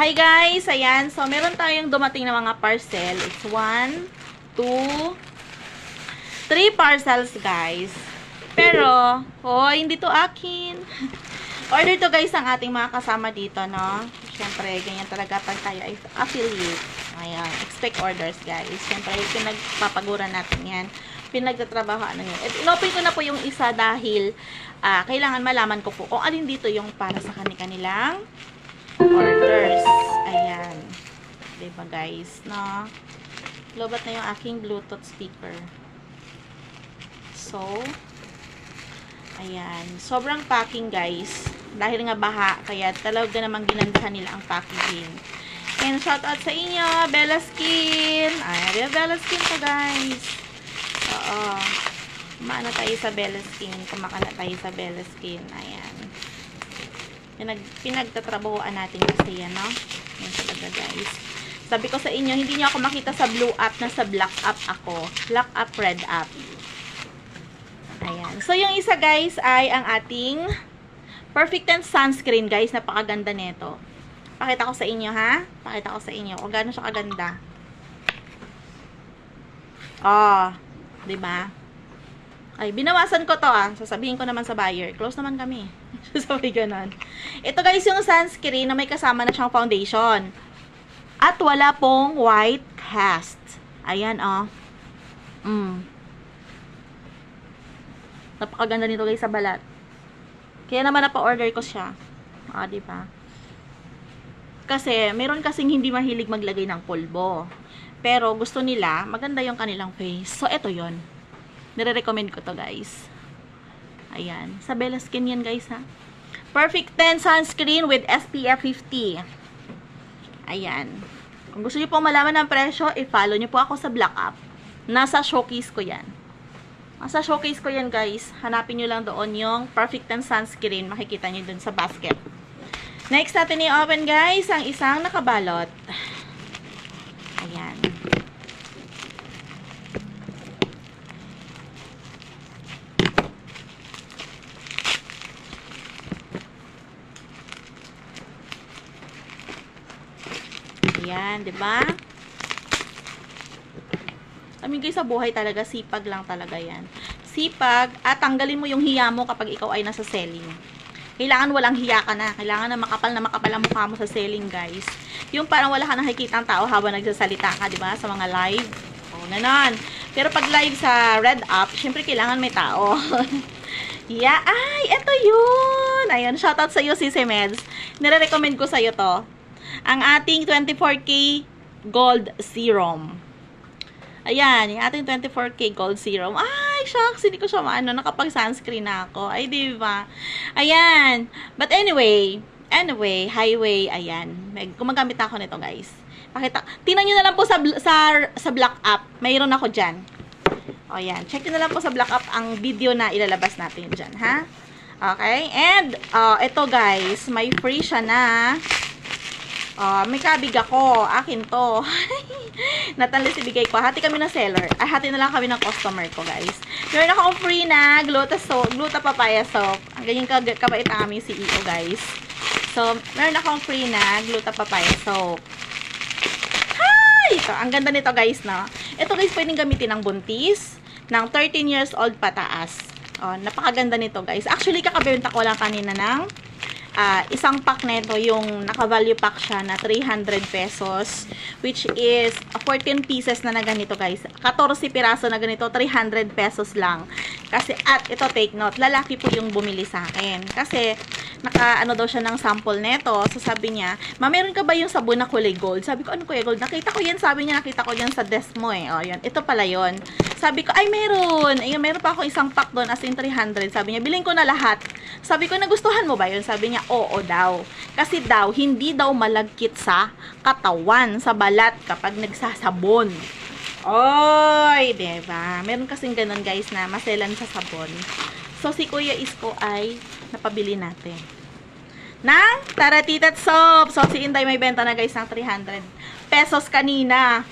Hi guys! Ayan. So, meron tayong dumating na mga parcel. It's one, two, three parcels guys. Pero, oh, hindi to akin. Order to guys ang ating mga kasama dito, no? Siyempre, ganyan talaga pag tayo ay affiliate. Ayan, expect orders guys. Siyempre, pinagpapaguran natin yan. Pinagtatrabahoan na yan. At inopen ko na po yung isa dahil ah, kailangan malaman ko po kung alin dito yung para sa kanilang orders. Ayan. Diba guys, no? Lobat na yung aking Bluetooth speaker. So, ayan. Sobrang packing guys. Dahil nga baha, kaya talaga namang ginandahan nila ang packaging. And shout out sa inyo, Bella Skin. Ayan, Bella Skin to guys. Oo. Kumain na tayo sa Bella Skin. Kumakana tayo sa Bella Skin. Ayan. Pinag, pinagtatrabahoan natin kasi yan, no? Yan talaga, guys. Sabi ko sa inyo, hindi niyo ako makita sa blue app na sa black app ako. Black app, red app. Ayan. So, yung isa, guys, ay ang ating Perfect Ten Sunscreen, guys. Napakaganda nito. Pakita ko sa inyo, ha? Pakita ko sa inyo kung gaano siya kaganda. Oh, 'di ba? Ay, binawasan ko to ah. Sasabihin ko naman sa buyer. Close naman kami. Sabi ganun. Ito guys yung sunscreen na may kasama na siyang foundation. At wala pong white cast. Ayan oh. Mm. Napakaganda nito guys sa balat. Kaya naman napa-order ko siya. Ah, di ba? Kasi meron kasing hindi mahilig maglagay ng pulbo. Pero gusto nila, maganda yung kanilang face. So, eto yon Nire-recommend ko to, guys. Ayan. Sa Bella Skin yan, guys, ha. Perfect 10 sunscreen with SPF 50. Ayan. Kung gusto niyo pong malaman ng presyo, i-follow niyo po ako sa Black App. Nasa showcase ko yan. Nasa showcase ko yan, guys. Hanapin niyo lang doon yung Perfect 10 sunscreen. Makikita niyo dun sa basket. Next natin i-open, guys, ang isang nakabalot. Ayan. Ayan, 'di ba? I mean, sa buhay talaga, sipag lang talaga yan. Sipag, at tanggalin mo yung hiya mo kapag ikaw ay nasa selling. Kailangan walang hiya ka na. Kailangan na makapal na makapal ang mukha mo sa selling, guys. Yung parang wala ka nakikita ang tao habang nagsasalita ka, di ba? Sa mga live. O, ganon. Pero pag live sa Red App, syempre kailangan may tao. yeah. Ay, eto yun. Ayun, shoutout sa iyo, Sisi Meds. Nire-recommend ko sa iyo to. Ang ating 24K Gold Serum. Ayan, yung ating 24K Gold Serum. Ay, shucks, hindi ko siya maano, nakapag-sunscreen na ako. Ay, di ba? Ayan. But anyway, anyway, highway, ayan. May, gumagamit ako nito, guys. Pakita. Tingnan nyo na lang po sa, sa, sa Black App. Mayroon ako dyan. O, yan. Check na lang po sa Black App ang video na ilalabas natin dyan, ha? Okay? And, uh, ito guys, may free siya na Ah, may kabig ako. Akin to. Natalis ibigay ko. Hati kami ng seller. Ay, hati na lang kami ng customer ko, guys. Meron akong free na gluta soap, gluta papaya soap. Ang ganyan ka kabait ang aming CEO, guys. So, meron akong free na gluta papaya soap. Hi! Ito, ang ganda nito, guys, no? Ito, guys, pwedeng gamitin ng buntis, ng 13 years old pataas. Oh, napakaganda nito, guys. Actually, kakabenta ko lang kanina ng ah, isang pack nito yung naka-value pack siya na 300 pesos which is 14 pieces na na ganito guys. 14 piraso na ganito 300 pesos lang. Kasi at ito take note lalaki po yung bumili sa akin. Kasi naka ano daw siya ng sample nito so sabi niya ma meron ka ba yung sabon na kulay gold? Sabi ko ano kuya gold? Nakita ko yan sabi niya nakita ko yan sa desk mo eh. Oh yan ito pala yon sabi ko ay meron ayun meron pa ako isang pack doon as in 300 sabi niya bilhin ko na lahat sabi ko nagustuhan mo ba yun sabi niya oo daw kasi daw hindi daw malagkit sa katawan sa balat kapag nagsasabon Oy, 'di ba? Meron kasing ganun guys na maselan sa sabon. So si Kuya Isko ay napabili natin. Ng Taratitat soap. So si Inday may benta na guys ng 300 pesos kanina.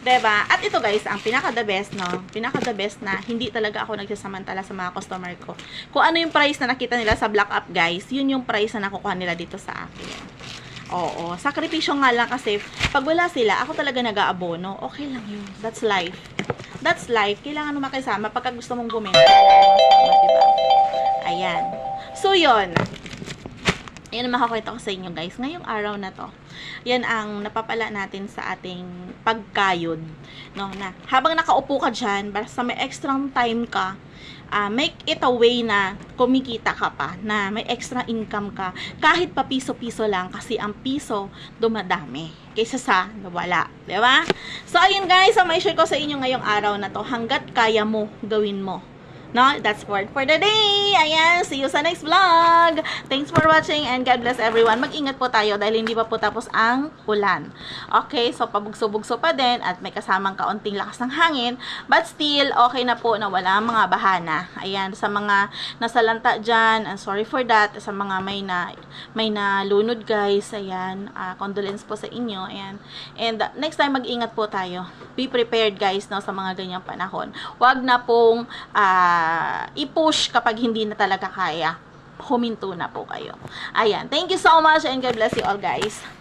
'Di ba? At ito guys, ang pinaka the best, no? Pinaka the best na hindi talaga ako nagsasamantala sa mga customer ko. Kung ano yung price na nakita nila sa Black App, guys, yun yung price na nakukuha nila dito sa akin. Oo, sakripisyo nga lang kasi pag wala sila, ako talaga nag-aabono. Okay lang yun. That's life. That's life. Kailangan mo makisama pagka gusto mong makisama, diba? Ayan. So, yun. Ayan ang makakwento ko sa inyo guys. Ngayong araw na to, yan ang napapala natin sa ating pagkayod. No, na habang nakaupo ka dyan, basta may extra time ka, ah, make it a way na kumikita ka pa, na may extra income ka, kahit pa piso-piso lang, kasi ang piso dumadami kaysa sa nawala. Ba? So, ayun guys, ang may share ko sa inyo ngayong araw na to, hanggat kaya mo, gawin mo. No, that's for for the day. Ayan, see you sa next vlog. Thanks for watching and God bless everyone. Mag-ingat po tayo dahil hindi pa po tapos ang ulan. Okay, so pabugso-bugso pa din at may kasamang kaunting lakas ng hangin. But still, okay na po na wala mga bahana. Ayan, sa mga nasalanta dyan, and sorry for that. Sa mga may na may nalunod guys, ayan, ah, condolence po sa inyo. Ayan. And uh, next time mag-ingat po tayo. Be prepared guys no sa mga ganyang panahon. Huwag na pong ah, i-push kapag hindi na talaga kaya. Huminto na po kayo. Ayan. Thank you so much and God bless you all guys.